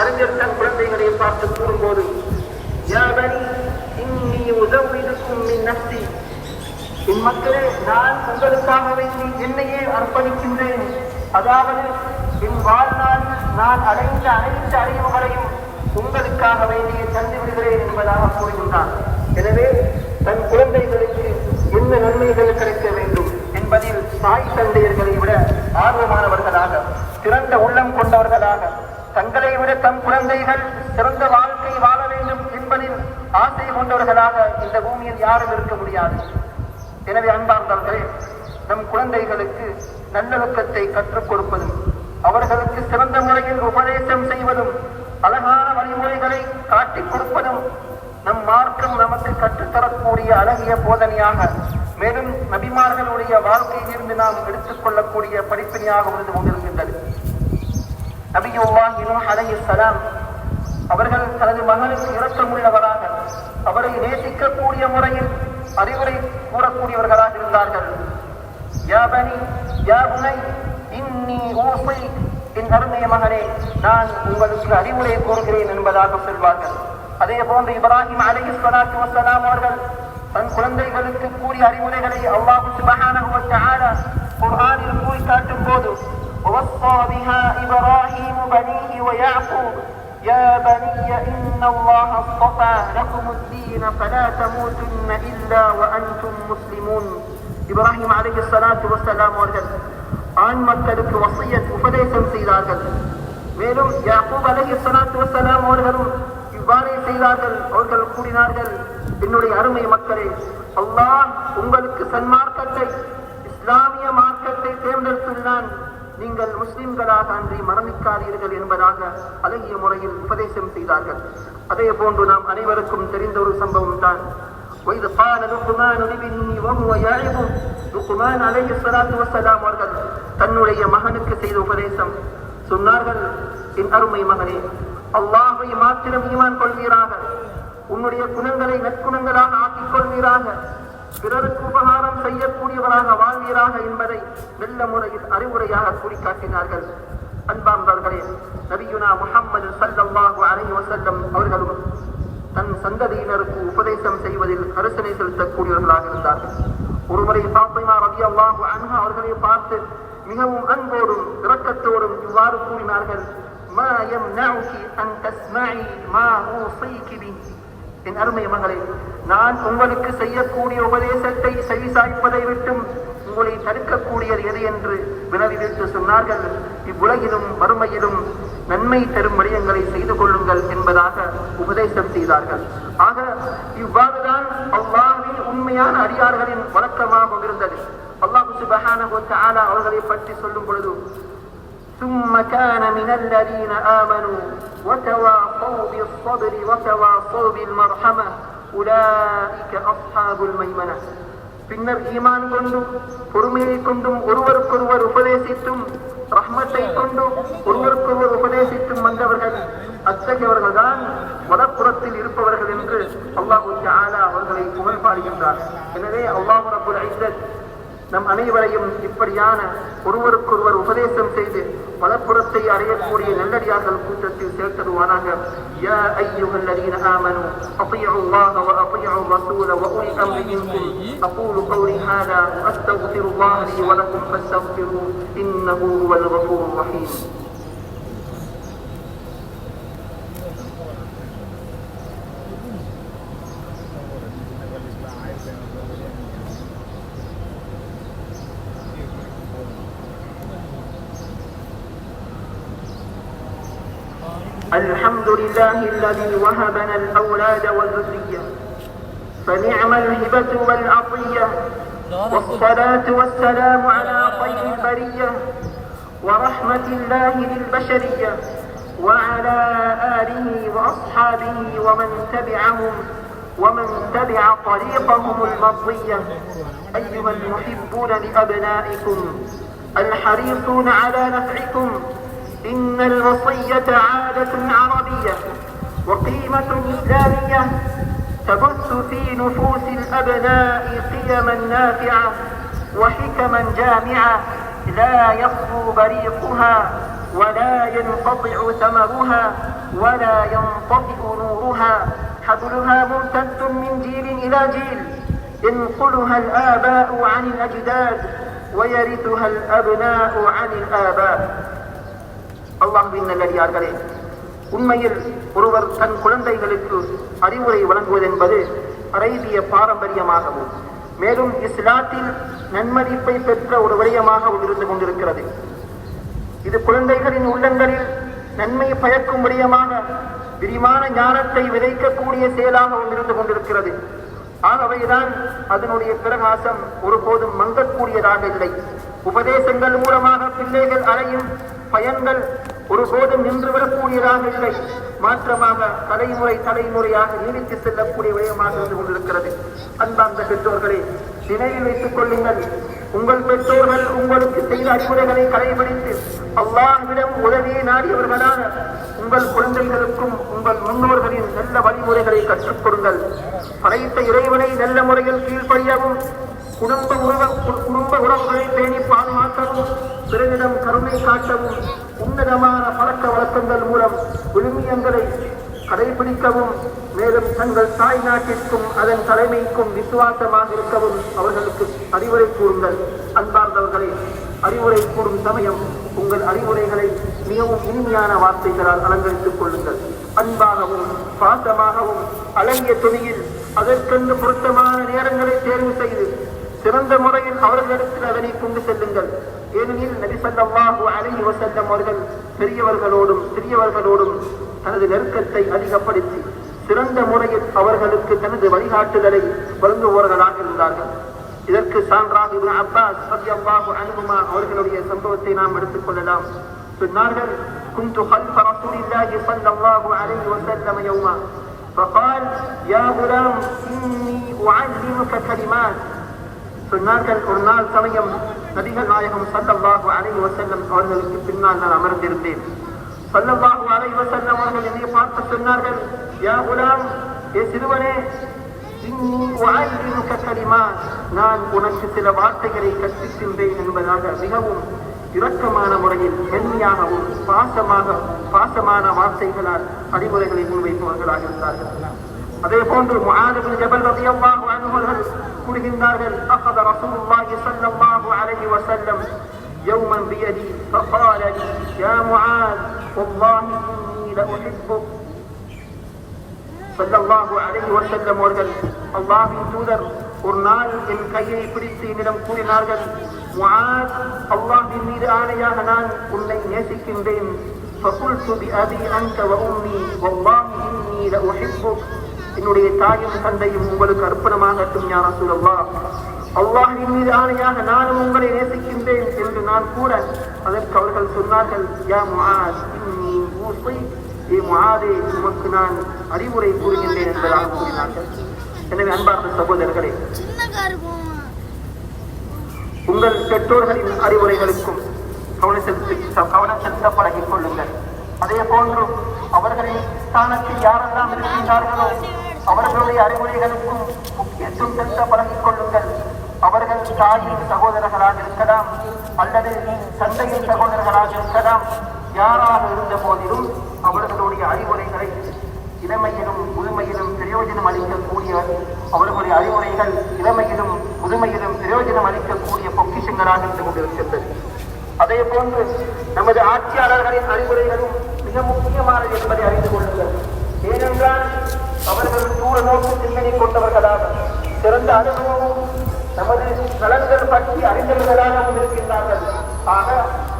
அறிஞர் தன் குழந்தைகளை பார்த்து கூறும்போது யாபனி இன்னி உதவிடுக்கும் மின் நப்தி என் மக்களே நான் உங்களுக்காகவே என்னையே அர்ப்பணிக்கின்றேன் அதாவது என் வாழ்நாளில் நான் அடைந்த அனைத்து அறிவுகளையும் உங்களுக்காக வேண்டிய தந்து விடுகிறேன் என்பதாக கூறுகின்றான் எனவே தன் குழந்தைகளுக்கு என்ன நன்மைகள் கிடைக்க வேண்டும் என்பதில் தாய் தந்தையர்களை விட ஆர்வமானவர்களாக திறந்த உள்ளம் கொண்டவர்களாக தங்களை விட தம் குழந்தைகள் சிறந்த வாழ்க்கை வாழ வேண்டும் என்பதில் ஆசை கொண்டவர்களாக இந்த பூமியில் யாரும் இருக்க முடியாது எனவே அன்பார்ந்தவர்களே நம் குழந்தைகளுக்கு நல்லொழுக்கத்தை கற்றுக் கொடுப்பதும் அவர்களுக்கு சிறந்த முறையில் உபதேசம் செய்வதும் அழகான வழிமுறைகளை காட்டிக் கொடுப்பதும் நம் மார்க்கம் நமக்கு கற்றுத்தரக்கூடிய அழகிய போதனையாக மேலும் நபிமார்களுடைய வாழ்க்கையிலிருந்து நாம் எடுத்துக்கொள்ளக்கூடிய படிப்பினையாக இருந்து கொண்டிருக்கிறது நபியுல்லாஹ் இனும் அலை சலாம் அவர்கள் தனது மகனுக்கு இரக்கமுள்ளவராக அவரை நேசிக்கக்கூடிய முறையில் அறிவுரை கூறக்கூடியவர்களாக இருந்தார்கள் யாபனி யாபுனை இன்னி ஊசை என் அருமைய மகனே நான் உங்களுக்கு அறிவுரை கூறுகிறேன் என்பதாக சொல்வார்கள் அதே போன்று இப்ராஹிம் அலி சலாத்து வசலாம் அவர்கள் தன் குழந்தைகளுக்கு கூறிய அறிவுரைகளை அல்லாஹு சுபஹானஹு வ தஆலா கூறி காட்டும் போது إبراهيم بنيه ويعقوب يا بني إن الله اصطفى لكم الدين فلا تموتن إلا وأنتم مسلمون إبراهيم عليه الصلاة والسلام ورجل عن مكتلك وصية فليس سيدارجل மேலும் யாக்கூப் அலைஹி ஸலாத்து வஸலாம் அவர்களும் இவ்வாறே செய்தார்கள் அவர்கள் கூறினார்கள் என்னுடைய அருமை الله அல்லாஹ் உங்களுக்கு சன்மார்க்கத்தை முஸ்லிம்களாக அன்றி மரணிக்காதீர்கள் என்பதாக அழகிய முறையில் உபதேசம் செய்தார்கள் அதே போன்று நாம் அனைவருக்கும் தெரிந்த ஒரு சம்பவம் தான் தன்னுடைய மகனுக்கு செய்த உபதேசம் சொன்னார்கள் என் அருமை மகனே அல்லாஹை மாத்திரம் ஈமான் கொள்வீராக உன்னுடைய குணங்களை நற்குணங்களாக ஆக்கிக் கொள்வீராக பிறருக்கு உபகாரம் தியாகம் செய்யக்கூடியவராக வாழ்வீராக என்பதை வெள்ள முறையில் அறிவுரையாக கூறிக்காட்டினார்கள் அன்பார்ந்தவர்களே நபியுனா முகம்மது சல்லாஹு அலஹி வசல்லம் அவர்களும் தன் சந்ததியினருக்கு உபதேசம் செய்வதில் கரிசனை செலுத்தக்கூடியவர்களாக இருந்தார்கள் ஒருமுறை பாப்பைமா ரவி அல்லாஹு அன்ஹா அவர்களை பார்த்து மிகவும் அன்போடும் இரக்கத்தோடும் இவ்வாறு கூறினார்கள் மாயம் அன் மா ஓ என் அருமை மகளை நான் உங்களுக்கு செய்யக்கூடிய உபதேசத்தை செவிசாய்ப்பதை விட்டும் உங்களை தடுக்கக்கூடியது எது என்று வினவிவிட்டு சொன்னார்கள் இவ்வுலகிலும் வறுமையிலும் நன்மை தரும் விடயங்களை செய்து கொள்ளுங்கள் என்பதாக உபதேசம் செய்தார்கள் ஆக இவ்வாறுதான் அவ்வாறு உண்மையான அடியார்களின் வழக்கமாகவும் இருந்தது அல்லாஹு சுபஹான அவர்களை பற்றி சொல்லும் பொழுது ثم كان من الذين آمنوا وتواصوا بالصبر وتواصوا بالمرحمة உலாஇக அஸ்ஹாபுல் மைமன பின்னர் ஈமான் கொண்டும் பொறுமையை கொண்டும் ஒருவருக்கொருவர் உபதேசித்தும் ரஹ்மத்தை கொண்டும் ஒருவருக்கொருவர் உபதேசித்தும் வந்தவர்கள் அத்தகையவர்கள் தான் வலப்புறத்தில் இருப்பவர்கள் என்று அல்லாஹு ஆலா அவர்களை புகழ் பாடுகின்றார் எனவே அல்லாஹு ரபுல் ஐசத் நம் அனைவரையும் இப்படியான ஒருவருக்கொருவர் உபதேசம் செய்து பலப்புறத்தை அடையக்கூடிய நல்லடியார்கள் கூட்டத்தில் சேர்த்தருவானாக يا أيها الذين آمنوا أطيعوا الله وأطيعوا الرسول وأولي الأمر منكم أقول قولي هذا وأستغفر الله لي ولكم فاستغفروه إنه هو الغفور الرحيم الحمد لله الذي وهبنا الأولاد والذرية فنعم الهبة والعطية والصلاة والسلام على طيب البرية ورحمة الله للبشرية وعلى آله وأصحابه ومن تبعهم ومن تبع طريقهم المرضية أيها المحبون لأبنائكم الحريصون على نفعكم إن الوصية عادة عربية وقيمة إسلامية تبث في نفوس الأبناء قيما نافعة وحكما جامعة لا يخلو بريقها ولا ينقطع ثمرها ولا ينطفئ نورها حبلها ممتد من جيل إلى جيل ينقلها الآباء عن الأجداد ويرثها الأبناء عن الآباء அல்லாஹுவின் நல்லடியார்களே உண்மையில் ஒருவர் தன் குழந்தைகளுக்கு அறிவுரை வழங்குவதென்பது அரேபிய பாரம்பரியமாகவும் மேலும் இஸ்லாத்தில் நன்மதிப்பை பெற்ற ஒரு விடயமாக இருந்து கொண்டிருக்கிறது இது குழந்தைகளின் உள்ளங்களில் நன்மை பயக்கும் விடயமாக விரிவான ஞானத்தை விதைக்கக்கூடிய செயலாக ஒன்றிருந்து கொண்டிருக்கிறது ஆகவைதான் அதனுடைய பிரகாசம் ஒருபோதும் மங்கக்கூடியதாக இல்லை உபதேசங்கள் மூலமாக பிள்ளைகள் அறையும் பயன்கள் ஒரு போதும் நின்றுவிடக்கூடியதாக இல்லை மாற்றமாக தலைமுறை தலைமுறையாக நீடித்து செல்லக்கூடிய விடயமாக இருந்து கொண்டிருக்கிறது அன்பார்ந்த பெற்றோர்களை நினைவில் வைத்துக் கொள்ளுங்கள் உங்கள் பெற்றோர்கள் உங்களுக்கு செய்த அற்புதங்களை கடைபிடித்து அல்லாவிடம் உதவியை நாடியவர்களாக உங்கள் குழந்தைகளுக்கும் உங்கள் முன்னோர்களின் நல்ல வழிமுறைகளை கற்றுக் கொடுங்கள் படைத்த இறைவனை நல்ல முறையில் கீழ்ப்படியவும் குடும்ப உறவு குடும்ப உறவுகளை பேணி பாதுகாக்கவும் பிறரிடம் கருணை காட்டவும் உன்னதமான பழக்க வழக்கங்கள் மூலம் விழுமியங்களை கடைபிடிக்கவும் மேலும் தங்கள் தாய் நாட்டிற்கும் அதன் தலைமைக்கும் விசுவாசமாக இருக்கவும் அவர்களுக்கு அறிவுரை கூறுங்கள் அன்பார்ந்தவர்களை அறிவுரை கூறும் சமயம் உங்கள் அறிவுரைகளை மிகவும் இனிமையான வார்த்தைகளால் அலங்கரித்துக் கொள்ளுங்கள் அன்பாகவும் பாசமாகவும் அழகிய துணியில் அதற்கென்று பொருத்தமான நேரங்களை தேர்வு செய்து சிறந்த முறையில் அவர்களிடத்தில் அதனை கொண்டு செல்லுங்கள் ஏனெனில் நபிசல்லாஹு அலி வசல்லம் அவர்கள் பெரியவர்களோடும் சிறியவர்களோடும் தனது நெருக்கத்தை அதிகப்படுத்தி சிறந்த முறையில் அவர்களுக்கு தனது வழிகாட்டுதலை வழங்குபவர்களாக இருந்தார்கள் இதற்கு சான்றாக இவன் அப்பாஸ் சத்யம்பாஹு அனுகுமா அவர்களுடைய சம்பவத்தை நாம் எடுத்துக்கொள்ளலாம் சொன்னார்கள் كنت خلف رسول الله صلى الله عليه وسلم يوما فقال يا غلام சொன்னார்கள் ஒரு நாள் சமயம் நபிகள் நாயகம் சல்லல்லாஹு அலை வசல்லம் அவர்களுக்கு பின்னால் நான் அமர்ந்திருந்தேன் சல்லல்லாஹு அலை வசல்லம் அவர்கள் என்னை பார்த்து சொன்னார்கள் யா குலாம் ஏ சிறுவனே நான் உனக்கு சில வார்த்தைகளை கற்பித்திருந்தேன் என்பதாக மிகவும் இரக்கமான முறையில் மென்மையாகவும் பாசமாக பாசமான வார்த்தைகளால் அறிவுரைகளை முன்வைப்பவர்களாக இருந்தார்கள் அதே போன்று முகாதபின் ஜபல் ரதி அல்லாஹு அனுமர்கள் கூறுகின்றார்கள் அகத ரசூலுல்லாஹி ஸல்லல்லாஹு அலைஹி வஸல்லம் يوما بيدي فقال لي يا معاذ والله إني لأحبك சல்லல்லாஹு அலைஹி வஸல்லம் அவர்கள் அல்லாஹ்வின் தூதர் ஒரு நாள் என் கையை பிடித்து என்னிடம் கூறினார்கள் முஆத் அல்லாஹ்வின் மீது ஆணையாக நான் உன்னை நேசிக்கின்றேன் فقلت بأبي أنت وأمي والله إني لأحبك என்னுடைய தாயும் தந்தையும் உங்களுக்கு அர்ப்பணமாகட்டும் ஞான சூழல்லா மீது ஆணையாக நானும் உங்களை நேசிக்கின்றேன் என்று நான் கூற அதற்கு அவர்கள் சொன்னார்கள் ஏ உமக்கு நான் அறிவுரை கூறுகின்றேன் என்பதாக கூறினார்கள் எனவே அன்பார்ந்த சகோதரர்களே உங்கள் பெற்றோர்களின் அறிவுரைகளுக்கும் கவனம் செலுத்தி கவனம் செலுத்த பழகிக் கொள்ளுங்கள் அதே போன்று அவர்களின் ஸ்தானத்தில் யார் அல்லாஹிற்கு இருக்கின்றார்களோ அவர்களுடைய அறிவுரைகளுக்கும் முக்கியத்துவம் செலுத்த பழகிக் கொள்ளுங்கள் அவர்கள் தாயின் சகோதரர்களாக இருக்கலாம் அல்லது தந்தையின் சகோதரர்களாக இருக்கலாம் யாராக இருந்த போதிலும் அவர்களுடைய அறிவுரைகளை இளமையிலும் புதுமையிலும் பிரயோஜனம் அளிக்கக்கூடிய அவர்களுடைய அறிவுரைகள் இளமையிலும் புதுமையிலும் பிரயோஜனம் அளிக்கக்கூடிய பொக்கிஷங்களாக இருந்து கொண்டிருக்கின்றது அதே போன்று நமது ஆட்சியாளர்களின் அறிவுரைகளும் மிக முக்கியமானது என்பதை அறிந்து கொள்ளுங்கள் ஏனென்றால் அவர்கள் தூர நோக்கு சிந்தனை கொண்டவர்களாக சிறந்த அனுபவமும் நமது நலன்கள் பற்றி அறிந்தவர்களாகவும் இருக்கின்றார்கள் ஆக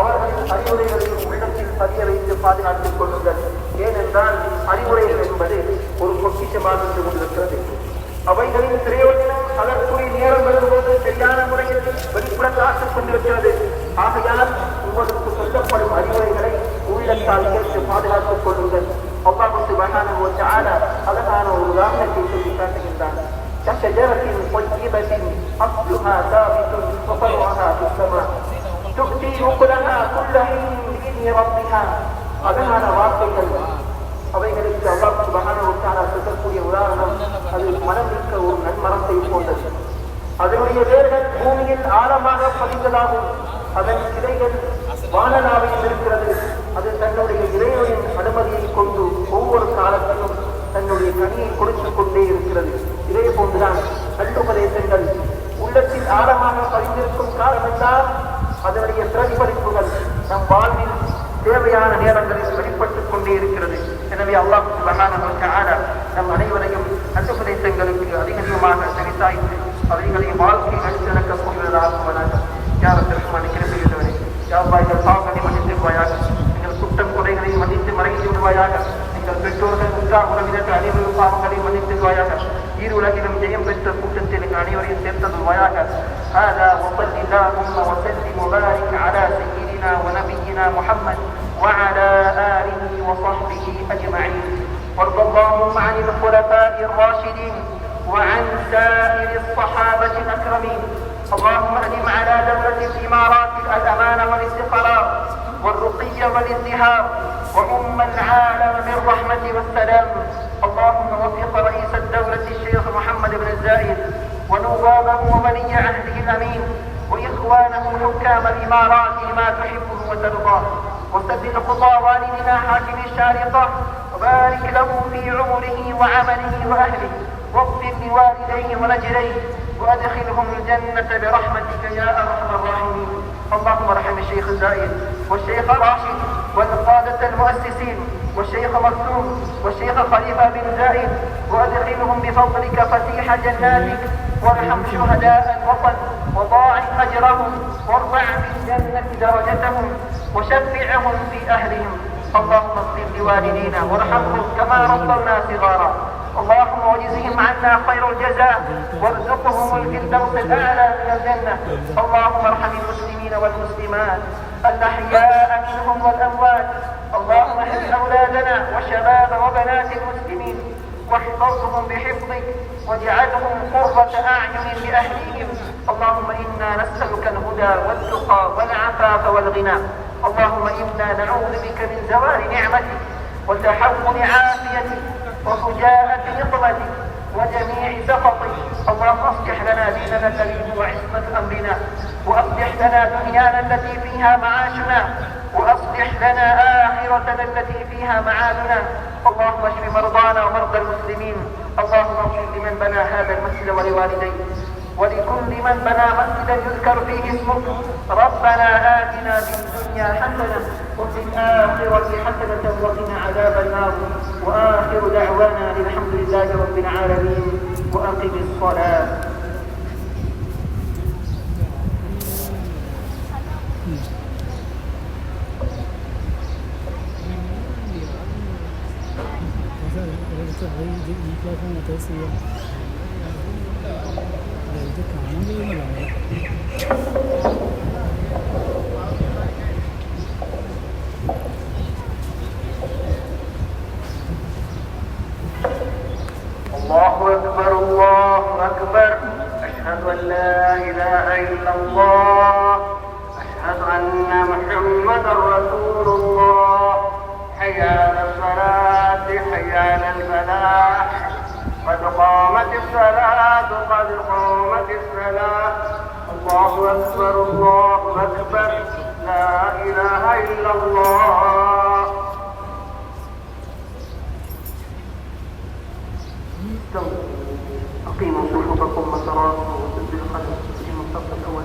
அவர்களின் அறிவுரைகளையும் உள்ளத்தில் பதிய வைத்து பாதுகாத்துக் கொள்ளுங்கள் ஏனென்றால் அறிவுரைகள் என்பது ஒரு பொக்கிஷமாக இருந்து கொண்டிருக்கிறது அவைகளின் பிரயோஜனம் அதற்குரிய நேரம் வரும்போது சரியான முறையில் வெளிப்புற காத்துக் கொண்டிருக்கிறது ஆகையால் உங்களுக்கு சொல்லப்படும் அறிவுரைகளை உள்ளத்தால் கேட்டு பாதுகாத்துக் கொள்ளுங்கள் அல்லாஹு சுபஹானஹு வ தஆலா அழகான ஒரு உதாரணத்தை சொல்லி காட்டுகின்றான் كشجرة طيبة أصلها ثابت وفرعها في السماء تؤتي أكلها كل حين بإذن அவைகளுக்கு அல்லாஹ் சொல்லக்கூடிய உதாரணம் அது மனம் ஒரு நன்மரத்தை போன்றது அதனுடைய வேர்கள் பூமியில் ஆழமாக பதிந்ததாகும் அதன் கிளைகள் வானலாவையும் இருக்கிறது அது தன்னுடைய இறைவனின் அனுமதியை கொண்டு ஒவ்வொரு காலத்திலும் தன்னுடைய கனியை கொடுத்துக் கொண்டே இருக்கிறது இதே போன்றுதான் கண்டுபதேசங்கள் உள்ளத்தில் ஆழமாக பதிந்திருக்கும் காலம் என்றால் அதனுடைய பிரதிபலிப்புகள் நம் வாழ்வில் தேவையான நேரங்களில் வெளிப்பட்டுக் கொண்டே இருக்கிறது எனவே அல்லாஹ் சுபகானவருக்கு ஆட நம் அனைவரையும் கண்டுபதேசங்களுக்கு அதிக அதிகமாக சரிசாய்த்து அவர்களை வாழ்க்கையை அடித்து யார் திருமணி கிருப்பிடுவரே யார் மதித்து பாவங்களை மன்னித்து வாயாக எங்கள் குற்றம் குறைகளை மன்னித்து மறைந்து விடுவாயாக هذا وصل اللهم وسلم وبارك على سيدنا ونبينا محمد وعلى آله وصحبه أجمعين وارض اللهم عن الخلفاء الراشدين وعن سائر الصحابة الأكرمين اللهم أدم على دولة الإمارات الأمان والاستقرار والرقي والازدهار وأم العالم بالرحمة والسلام اللهم وفق رئيس الدولة الشيخ محمد بن الزايد ونوابه وولي عهده الأمين وإخوانه حكام الإمارات ما تحبه وترضاه وسدد خطى والدنا حاكم الشارقة وبارك له في عمره وعمله وأهله واغفر لوالديه ونجريه وأدخلهم الجنة برحمتك يا أرحم الراحمين اللهم ارحم الشيخ الزايد والشيخ راشد والقادة المؤسسين والشيخ مكتوم والشيخ خليفة بن زايد وأدخلهم بفضلك فتيح جناتك وارحم شهداء الوطن وضاعف أجرهم وارفع في الجنة درجتهم وشفعهم في أهلهم اللهم اغفر لوالدينا وارحمهم كما ربنا صغارا اللهم واجزهم عنا خير الجزاء وارزقهم الفردوس الاعلى من الجنه اللهم ارحم المسلمين والمسلمات الأحياء منهم والأموات اللهم احفظ أولادنا وشباب وبنات المسلمين واحفظهم بحفظك واجعلهم قرة أعين لأهليهم اللهم إنا نسألك الهدى والتقى والعفاف والغنى اللهم إنا نعوذ بك من زوال نعمتك وتحول عافيتك وفجاءة نقمتك وجميع سخطك اللهم اصلح لنا ديننا الذي هو عصمة أمرنا وأصلح لنا دنيانا التي فيها معاشنا وأصلح لنا آخرتنا التي فيها معادنا اللهم اشف مرضانا ومرضى المسلمين اللهم اغفر لمن بنى هذا المسجد ولوالديه ولكل من بنى مسجدا يذكر فيه اسمك ربنا آتنا في الدنيا حسنة وفي الآخرة حسنة وقنا عذاب النار وآخر دعوانا الحمد لله رب العالمين وأقم الصلاة الله أكبر الله أكبر أشهد أن لا إله إلا الله أشهد أن محمد رسول الله حي على الصلاة حيال الفلاح قد قامت الصلاة قد قامت الصلاة الله أكبر الله أكبر لا إله إلا الله أقيموا صفوفكم وتراصوا بالقلب في المصطفى الأول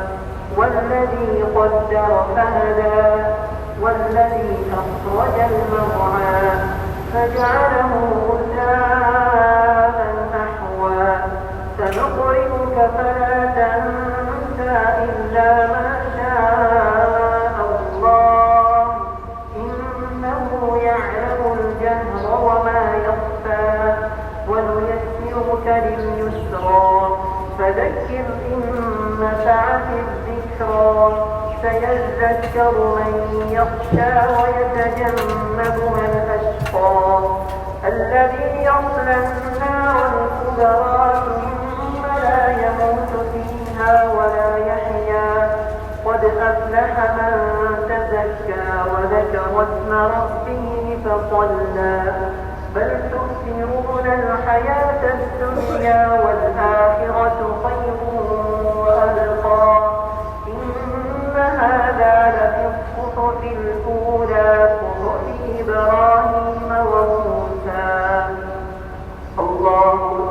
والذي قدر فهدى والذي أخرج المرعى فجعله غثاء ذكرا سيذكر من يخشى ويتجنبها الأشقى الذي يصلى النار الكبرى ثم لا يموت فيها ولا يحيا قد أفلح من تزكى وذكر اسم ربه فصلى بل تؤثرون الحياة الدنيا والآخرة خير وأبقى هذا لفي الصحف الأولى صحف إبراهيم وموسى الله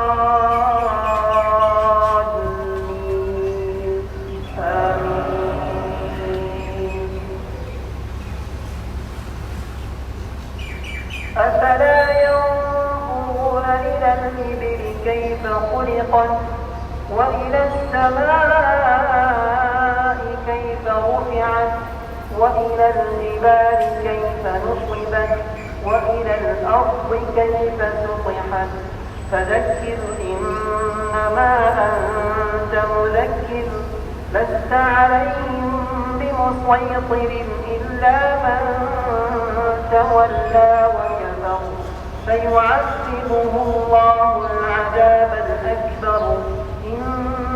خلقت وإلى السماء كيف رفعت وإلى الجبال كيف نصبت وإلى الأرض كيف سطحت فذكر إنما أنت مذكر لست عليهم بمسيطر إلا من تولى وكفر فيعذبه الله العذاب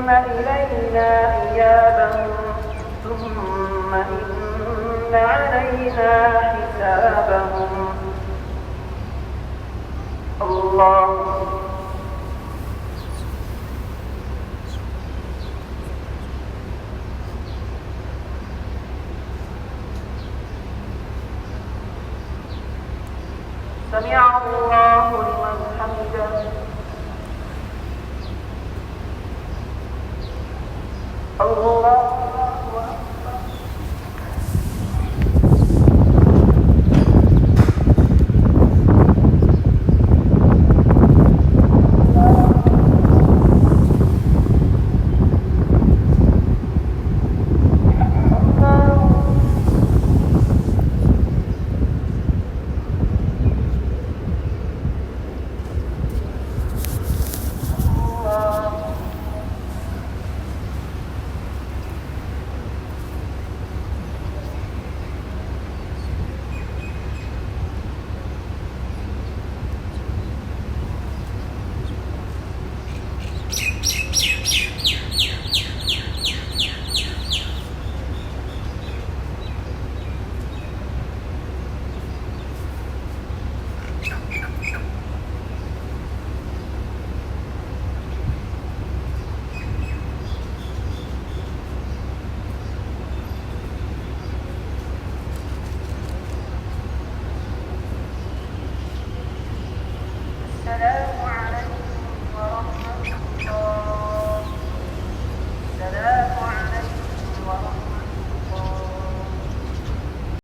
ثم إلينا إيابهم ثم إن علينا حسابهم الله سمع